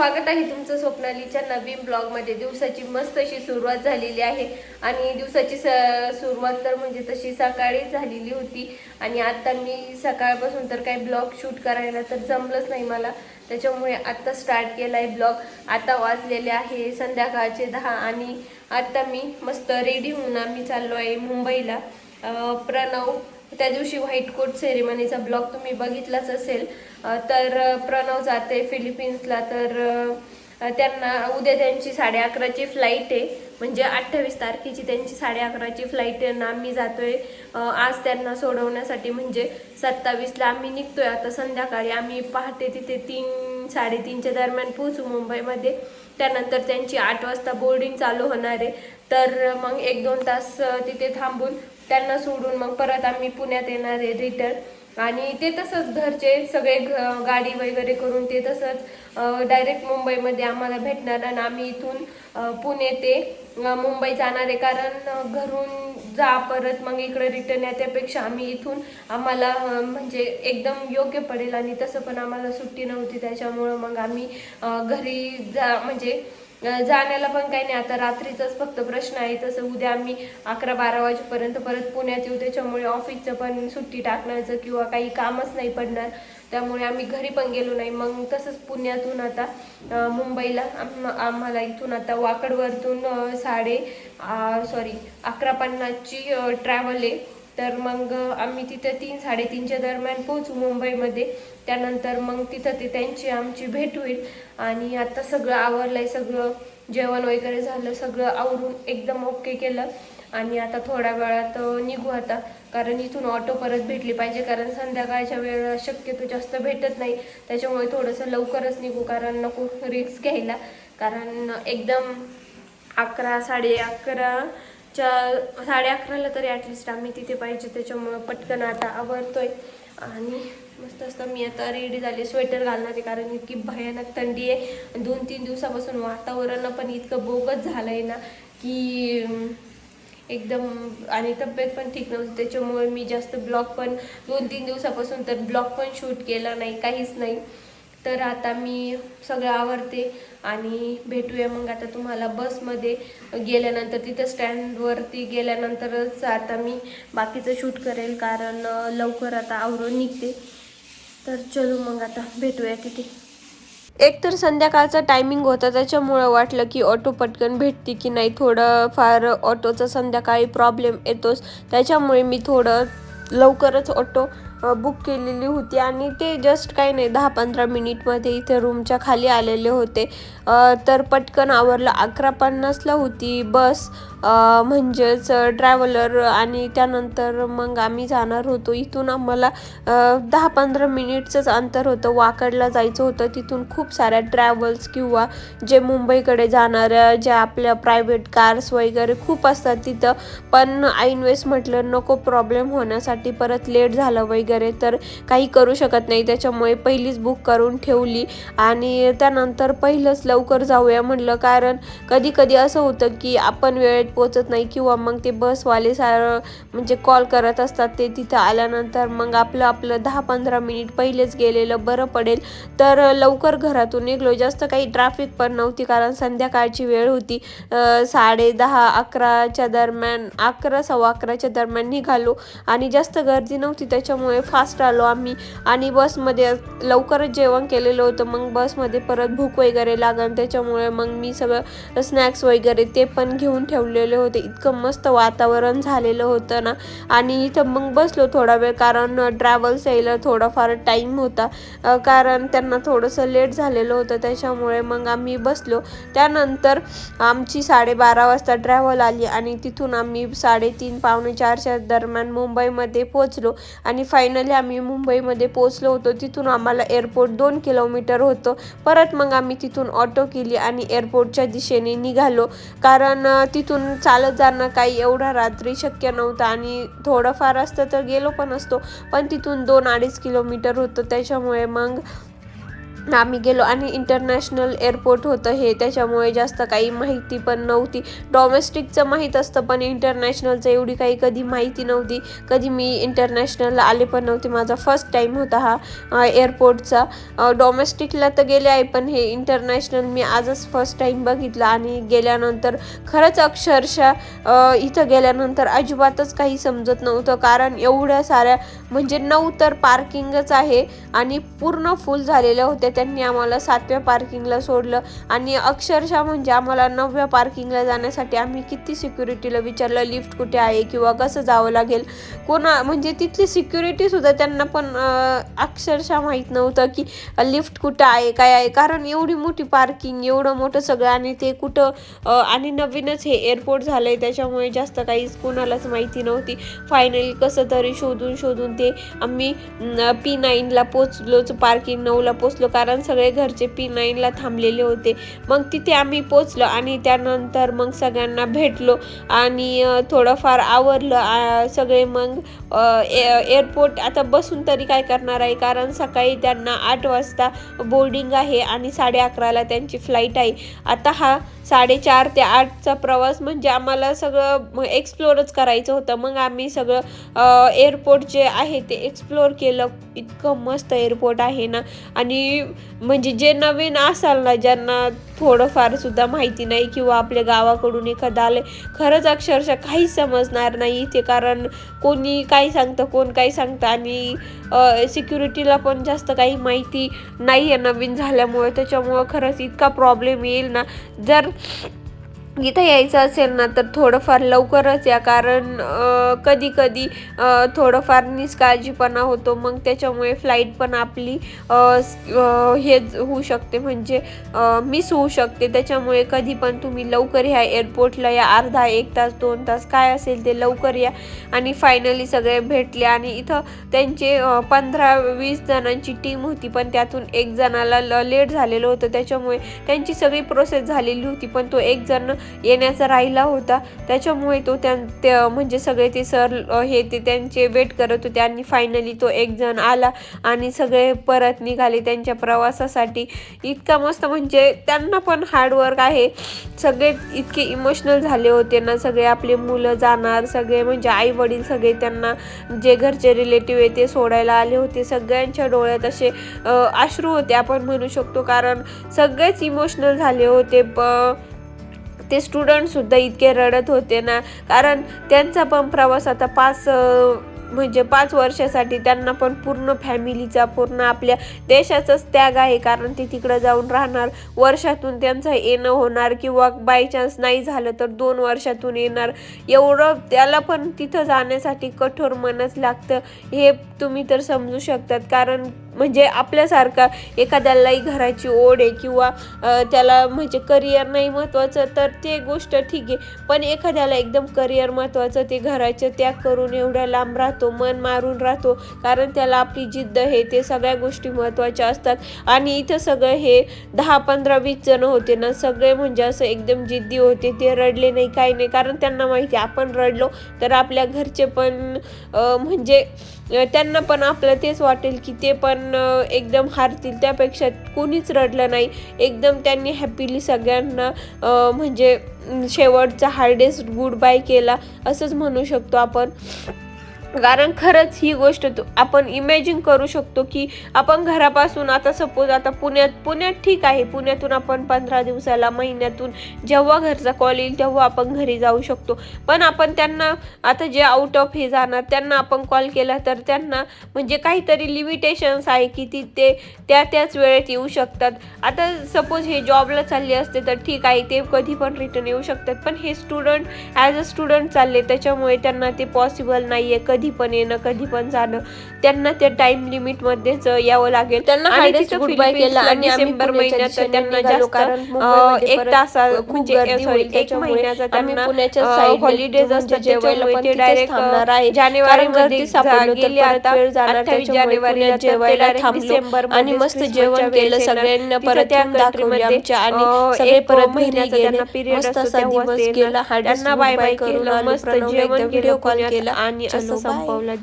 स्वागत आहे तुमचं स्वप्नालीच्या नवीन ब्लॉगमध्ये. दिवसाची मस्त अशी सुरुवात झालेली आहे. आणि दिवसाची स सुरुवात तर म्हणजे तशी सकाळी झालेली होती. आणि आता मी सकाळपासून तर काही ब्लॉग शूट करायला तर जमलंच नाही मला. त्याच्यामुळे आत्ता स्टार्ट केला आहे ब्लॉग. आता वाजलेले आहे संध्याकाळचे दहा आणि आता मी मस्त रेडी होऊन आम्ही चाललो आहे मुंबईला. प्रणव त्या दिवशी व्हाईट कोट सेरेमनीचा ब्लॉग तुम्ही बघितलाच असेल. तर प्रणव जाते फिलिपिन्सला तर त्यांना उद्या त्यांची साडे अकराची फ्लाईट आहे. म्हणजे अठ्ठावीस तारखेची त्यांची साडे अकराची फ्लाईट आहे ना आम्ही जातोय. आज त्यांना सोडवण्यासाठी म्हणजे सत्तावीसला आम्ही निघतोय. आता संध्याकाळी आम्ही पहाटे तिथे तीन साडेतीनच्या दरम्यान पोहोचू मुंबईमध्ये. त्यानंतर त्यांची आठ वाजता बोर्डिंग चालू होणार आहे. तर मग एक दोन तास तिथे थांबून त्यांना सोडून मग परत आम्ही पुण्यात येणार आहे रिटर्न. आणि ते तसंच घरचे सगळे घ- गाडी वगैरे करून ते तसंच डायरेक्ट मुंबईमध्ये आम्हाला भेटणार आणि आम्ही इथून पुणे ते मुंबई जाणार आहे. कारण घरून जा परत मग इकडे रिटर्न येत्यापेक्षा आम्ही इथून आम्हाला म्हणजे एकदम योग्य पडेल. आणि तसं पण आम्हाला सुट्टी नव्हती त्याच्यामुळं मग आम्ही घरी जा म्हणजे जाण्याला पण काही नाही. आता रात्रीचाच फक्त प्रश्न आहे. तसं उद्या आम्ही अकरा बारा वाजेपर्यंत परत पुण्यात येऊ. त्याच्यामुळे ऑफिसचं पण सुट्टी टाकण्याचं किंवा काही कामच नाही पडणार. त्यामुळे आम्ही घरी पण गेलो नाही. मग तसंच पुण्यातून आता मुंबईला आम्हाला इथून आता वाकडवरतून साडे सॉरी अकरा पन्नासची ट्रॅव्हल आहे. तर मग आम्ही तिथं तीन साडेतीनच्या दरम्यान पोहोचू मुंबईमध्ये. त्यानंतर मग तिथं ते त्यांची आमची भेट होईल. आणि आता सगळं आवरलं आहे सगळं जेवण वगैरे झालं सगळं आवरून एकदम ओके केलं. आणि आता थोड्या वेळात निघू आता. कारण इथून ऑटो परत भेटली पाहिजे. कारण संध्याकाळच्या वेळेला शक्यतो जास्त भेटत नाही. त्याच्यामुळे थोडंसं लवकरच निघू. कारण नको रिक्स घ्यायला. कारण एकदम अकरा साडे अकरा च्या साडे अकराला तरी ॲटलिस्ट आम्ही तिथे पाहिजे त्याच्यामुळं पटकन आता आवरतोय. आणि मस्त असतं मी आता रेडी झाली स्वेटर घालणार आहे कारण इतकी भयानक थंडी आहे. दोन तीन दिवसापासून वातावरण पण इतकं बोगच झालं आहे ना की एकदम आणि तब्येत पण ठीक नव्हती. त्याच्यामुळे मी जास्त ब्लॉग पण दोन तीन दिवसापासून तर ब्लॉग पण शूट केला नाही काहीच नाही. तर आता मी सगळं आवरते आणि भेटूया मग आता तुम्हाला बसमध्ये गेल्यानंतर तिथं स्टँडवरती गेल्यानंतरच आता मी बाकीचं शूट करेल कारण लवकर आता आवरून निघते. तर चलो मग आता भेटूया तिथे. एक तर संध्याकाळचा टायमिंग होता त्याच्यामुळं वाटलं की ऑटो पटकन भेटते की नाही. थोडं फार ऑटोचा संध्याकाळी प्रॉब्लेम येतोच. त्याच्यामुळे मी थोडं लवकरच ऑटो बुक केलेली होती आणि ते जस्ट काही नाही दहा पंधरा मिनिटमध्ये इथे रूमच्या खाली आलेले होते. तर पटकन आवरलं. अकरा पन्नासला होती बस म्हणजेच ट्रॅव्हलर आणि त्यानंतर मग आम्ही जाणार होतो. इथून आम्हाला दहा पंधरा मिनिटचंच अंतर होतं. वाकडला जायचं होतं. तिथून खूप साऱ्या ट्रॅव्हल्स किंवा जे मुंबईकडे जाणाऱ्या ज्या आपल्या प्रायव्हेट कार्स वगैरे खूप असतात तिथं. पण ऐनवेळेस म्हटलं नको प्रॉब्लेम होण्यासाठी परत लेट झालं वगैरे. वगैरे तर काही करू शकत नाही. त्याच्यामुळे पहिलीच बुक करून ठेवली. आणि त्यानंतर पहिलंच लवकर जाऊया म्हणलं. कारण कधी कधी असं होतं की आपण वेळेत पोचत नाही किंवा मग ते बसवाले सार म्हणजे कॉल करत असतात. ते तिथं आल्यानंतर मग आपलं आपलं दहा पंधरा मिनिट पहिलेच गेलेलं बरं पडेल. तर लवकर घरातून निघलो. जास्त काही ट्रॅफिक पण नव्हती कारण संध्याकाळची वेळ होती. साडे दहा अकराच्या दरम्यान अकरा सव्वा अकराच्या दरम्यान निघालो. आणि जास्त गर्दी नव्हती. त्याच्यामुळे फास्ट आलो आम्ही. आणि बसमध्ये लवकरच जेवण केलेलं होतं. मग बसमध्ये परत भूक वगैरे लागण त्याच्यामुळे मग मी सगळं स्नॅक्स वगैरे ते पण घेऊन ठेवलेले होते. इतकं मस्त वातावरण झालेलं होतं ना. आणि इथं मग बसलो थोडा वेळ कारण ट्रॅव्हल्स यायला थोडाफार टाईम होता. कारण त्यांना थोडंसं लेट झालेलं होतं. त्याच्यामुळे मग आम्ही बसलो. त्यानंतर आमची साडेबारा वाजता ट्रॅव्हल आली आणि तिथून आम्ही साडेतीन पावणे चारच्या दरम्यान मुंबईमध्ये पोचलो आणि फायनली आम्ही मुंबईमध्ये पोचलो होतो. तिथून आम्हाला एअरपोर्ट दोन किलोमीटर होतं. परत मग आम्ही तिथून ऑटो केली आणि एअरपोर्टच्या दिशेने निघालो. कारण तिथून चालत जाणं काही एवढा रात्री शक्य नव्हतं आणि थोडंफार असतं तर गेलो पण असतो. पण तिथून दोन अडीच किलोमीटर होतं. त्याच्यामुळे मग आम्ही गेलो आणि इंटरनॅशनल एअरपोर्ट होतं हे. त्याच्यामुळे जास्त काही माहिती पण नव्हती. डॉमेस्टिकचं माहीत असतं पण इंटरनॅशनलचं एवढी काही कधी माहिती नव्हती. कधी मी इंटरनॅशनलला आले पण नव्हते. माझा फर्स्ट टाईम होता हा एअरपोर्टचा डॉमेस्टिकला तर गेले आहे पण हे इंटरनॅशनल मी आजच फर्स्ट टाईम बघितलं. आणि गेल्यानंतर खरंच अक्षरशः इथं गेल्यानंतर अजिबातच काही समजत नव्हतं. कारण एवढ्या साऱ्या म्हणजे नऊ तर पार्किंगच आहे आणि पूर्ण फुल झालेल्या होत्या. त्यांनी आम्हाला सातव्या पार्किंगला सोडलं. आणि अक्षरशः म्हणजे आम्हाला नवव्या पार्किंगला जाण्यासाठी आम्ही किती सिक्युरिटीला विचारलं लिफ्ट कुठे आहे किंवा कसं जावं लागेल? कोणा म्हणजे तिथली सिक्युरिटी सुद्धा त्यांना पण अक्षरशः माहीत नव्हतं की लिफ्ट कुठं आहे काय आहे. कारण एवढी मोठी पार्किंग एवढं मोठं सगळं आणि ते कुठं आणि नवीनच हे एअरपोर्ट झालं आहे त्याच्यामुळे जास्त काहीच कोणालाच माहिती नव्हती. फायनली कसं तरी शोधून शोधून ते आम्ही पी नाईनला पोचलोच पार्किंग नऊला पोचलो कारण सगळे घरचे पी नाईनला थांबलेले होते. मग तिथे आम्ही पोचलो आणि त्यानंतर मग सगळ्यांना भेटलो आणि थोडंफार आवरलं. सगळे मग ए- एअरपोर्ट आता बसून तरी काय करणार आहे? कारण सकाळी त्यांना आठ वाजता बोर्डिंग आहे आणि साडे अकराला त्यांची फ्लाईट आहे. आता हा साडेचार ते आठचा प्रवास म्हणजे आम्हाला सगळं एक्सप्लोरच करायचं होतं. मग आम्ही सगळं एअरपोर्ट जे आहे ते एक्सप्लोर केलं. इतकं मस्त एअरपोर्ट आहे ना. आणि म्हणजे जे नवीन असाल ना ज्यांना थोडंफार सुद्धा माहिती नाही किंवा आपल्या गावाकडून एखादं आलं खरंच अक्षरशः काहीच समजणार नाही इथे. कारण कोणी काय सांगतं कोण काय सांगतं आणि सिक्युरिटीला पण जास्त काही माहिती नाही आहे नवीन झाल्यामुळे. त्याच्यामुळं खरंच इतका प्रॉब्लेम येईल ना. जर इथं यायचं असेल ना तर थोडंफार लवकरच या. कारण कधी कधी थोडंफार निष्काळजीपणा होतो. मग त्याच्यामुळे फ्लाईट पण आपली हे ज- होऊ शकते. म्हणजे मिस होऊ शकते. त्याच्यामुळे कधी पण तुम्ही लवकर ह्या एअरपोर्टला या. अर्धा एक तास दोन तास काय असेल ते लवकर या. आणि फायनली सगळे भेटले. आणि इथं त्यांचे पंधरा वीस जणांची टीम होती. पण त्यातून एक जणाला लेट झालेलं होतं. त्याच्यामुळे त्यांची सगळी प्रोसेस झालेली होती. पण तो एक जण येण्याचा राहिला होता. त्याच्यामुळे तो त्यां ते म्हणजे सगळे ते सर हे ते त्यांचे वेट करत होते आणि फायनली तो एक जण आला आणि सगळे परत निघाले त्यांच्या प्रवासासाठी. इतका मस्त म्हणजे त्यांना पण हार्डवर्क आहे. सगळे इतके इमोशनल झाले होते ना सगळे आपले मुलं जाणार सगळे म्हणजे आई वडील सगळे त्यांना जे घरचे रिलेटिव्ह आहे ते सोडायला आले होते. सगळ्यांच्या डोळ्यात असे अश्रू होते आपण म्हणू शकतो. कारण सगळेच इमोशनल झाले होते प ते स्टुडंटसुद्धा इतके रडत होते ना. कारण त्यांचा पण प्रवास आता पाच म्हणजे पाच वर्षासाठी त्यांना पण पूर्ण फॅमिलीचा पूर्ण आपल्या देशाचाच त्याग आहे. कारण ते तिकडं जाऊन राहणार. वर्षातून त्यांचं येणं होणार किंवा बाय चान्स नाही झालं तर दोन वर्षातून येणार. एवढं त्याला पण तिथं जाण्यासाठी कठोर मनच लागतं. हे तुम्ही तर समजू शकतात. कारण म्हणजे आपल्यासारखा एखाद्यालाही घराची ओढ आहे किंवा त्याला म्हणजे करिअर नाही महत्त्वाचं तर ते गोष्ट ठीक आहे. पण एखाद्याला एकदम करिअर महत्त्वाचं ते घराचं त्याग करून एवढ्या लांब राहतो मन मारून राहतो कारण त्याला आपली जिद्द हे ते सगळ्या गोष्टी महत्त्वाच्या असतात. आणि इथं सगळं हे दहा पंधरा वीस जण होते ना सगळे म्हणजे असं एकदम जिद्दी होते ते रडले नाही काही नाही. कारण त्यांना माहिती आहे, आपण रडलो तर आपल्या घरचे पण म्हणजे त्यांना पण आपलं तेच वाटेल की ते पण अ, एकदम हारतील. त्यापेक्षा कोणीच रडलं नाही. एकदम त्यांनी हॅपीली सगळ्यांना म्हणजे शेवटचा हार्डेस्ट गुड बाय केला. असंच म्हणू शकतो आपण. कारण खरंच ही गोष्ट आपण इमॅजिन करू शकतो की आपण घरापासून आता सपोज आता पुण्यात पुण्यात ठीक आहे. पुण्यातून आपण पंधरा दिवसाला महिन्यातून जेव्हा घरचा कॉल येईल तेव्हा आपण घरी जाऊ शकतो. पण आपण त्यांना आता जे आउट ऑफ हे जाणार त्यांना आपण कॉल केला तर त्यांना म्हणजे काहीतरी लिमिटेशन्स आहे की ती ते त्या त्याच वेळेत येऊ शकतात. आता सपोज हे जॉबला चालले असते तर ठीक आहे ते कधी पण रिटर्न येऊ शकतात. पण हे स्टुडंट ॲज अ स्टुडंट चालले त्याच्यामुळे त्यांना ते पॉसिबल नाही आहे कधी पण येणं कधी पण जाणं त्यांना त्या टाइम लिमिटमध्येच यावं लागेल त्यांना आणि केलं डिसेंबर महिन्यात त्यांना जास्त एक तासा म्हणजे सॉरी एक महिन्याचा त्यांना पुण्याच्या हॉलिडेज असतात त्याच्यामुळे ते डायरेक्ट थांबणार आहे. जानेवारी तर गेले आता अठ्ठावीस जानेवारीला ते जेवायला डिसेंबरमध्येच आणि मस्त जेवण केलं. सगळ्यांना परत दाखवली आमच्या आणि सगळे परत घरी महिन्याचा गेले मस्त असतो तेव्हा. हार्डेस्ट त्यांना बाय बाय केलं मस्त जेवण व्हिडिओ केलं कॉल केला आणि असं बाय. संपवलं